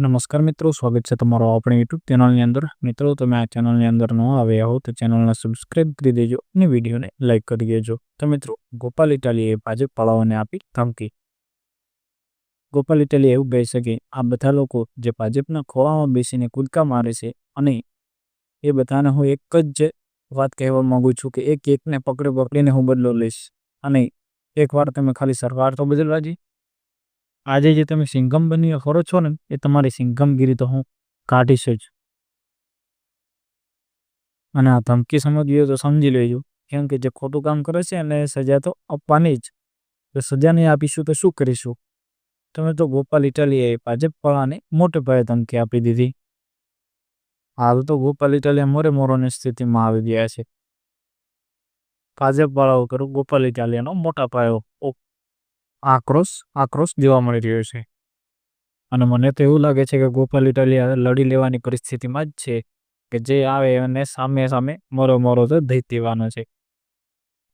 નમસ્કાર મિત્રો, સ્વાગત છે તમારો આપણી યુટ્યુબ ચેનલની અંદર. મિત્રો, તમે આ ચેનલની અંદર ન આવ્યા હો, તો ચેનલને સબસ્ક્રાઇબ કરી દેજો અને વિડીયોને લાઇક કરી દેજો. તો મિત્રો, ગોપાલ ઇટાલીએ ભાજપ પાળાઓને આપી ધમકી. ગોપાલ ઇટાલી એવું કહી શકે આ બધા લોકો જે ભાજપના ખોળામાં બેસીને કૂદકા મારે છે અને એ બધાને હું એક જ વાત કહેવા માગું છું કે એક એકને પકડી પકડીને હું બદલો લઈશ. અને એકવાર તમે ખાલી સરકાર તો બદલવા જી. આજે જે તમે સિંઘમ બની ફરો છો ને, એ તમારી સિંઘમગીરી તો હું કાઢીશ જ. અને આ ધમકી સમજવી તો સમજી લેજો. કેમ કે જે ખોટું કામ કરે છે એને સજા તો આપવાની જ. સજા નહીં આપીશું તો શું કરીશું? તમે તો ગોપાલ ઇટાલીએ ભાજપ વાળાને મોટે પાયે ધમકી આપી દીધી. હાલ તો ગોપાલ ઇટાલિયા મોરે મોરોની સ્થિતિમાં આવી ગયા છે. ભાજપ વાળાઓ કરું ગોપાલ ઇટાલિયાનો મોટા પાયો આક્રોશ આક્રોશ જોવા મળી રહ્યો છે. અને મને તો એવું લાગે છે કે ગોપાલ ઇટાલિયા લડી લેવાની પરિસ્થિતિમાં જ છે કે જે આવે એને સામે સામે મોરો મોરો તો દઈ દેવાનો છે.